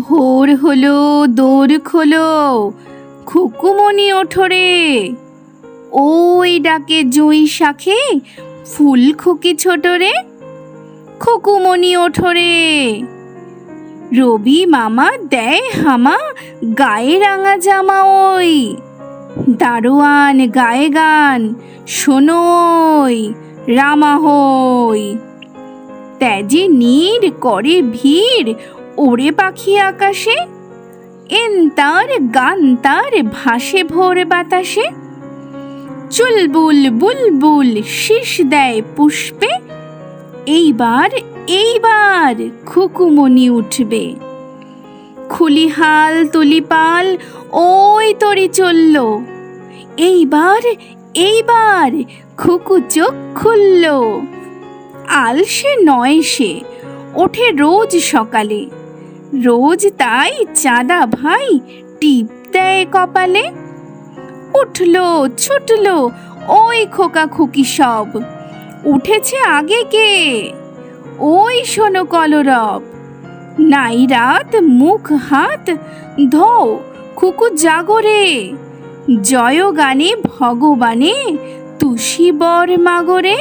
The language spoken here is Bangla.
ভোর হলো, দোর খোলো খুকুমনি ওঠরে ওই ডাকে জুঁই শাখে ফুল খুকি ছোট রে খুকুমনি ওঠরে রবি মামা, দেয় হামা, গায়ে রাঙা জামা ওই। দারোয়ান, গায়ে গান শোনোই রামা হই। ত্যাজি নীর, করে ভিড় ওরে পাখি আকাশে, এন তার গান তার ভাসে ভোর বাতাসে। চুলবুল বুলবুল শীষ দেয় পুষ্পে, এইবার এইবার খুকুমনি উঠবে। খুলিহাল তুলিপাল, ওই তরি চলল। এইবার এইবার খুকু চোখ খুলল। আলসে নয় সে, ওঠে রোজ সকালে। রোজ তাই চাঁদা ভাই টিপ দেয় কপালে। উঠল, ছুটলো, ওই খোকা খুকি সব। উঠেছে আগে কে? ওই শোনো কলরব। নাই রাত, মুখ, হাত ধো খুকু জাগরে জয় গানে ভগবানে, তুষি বর মাগরে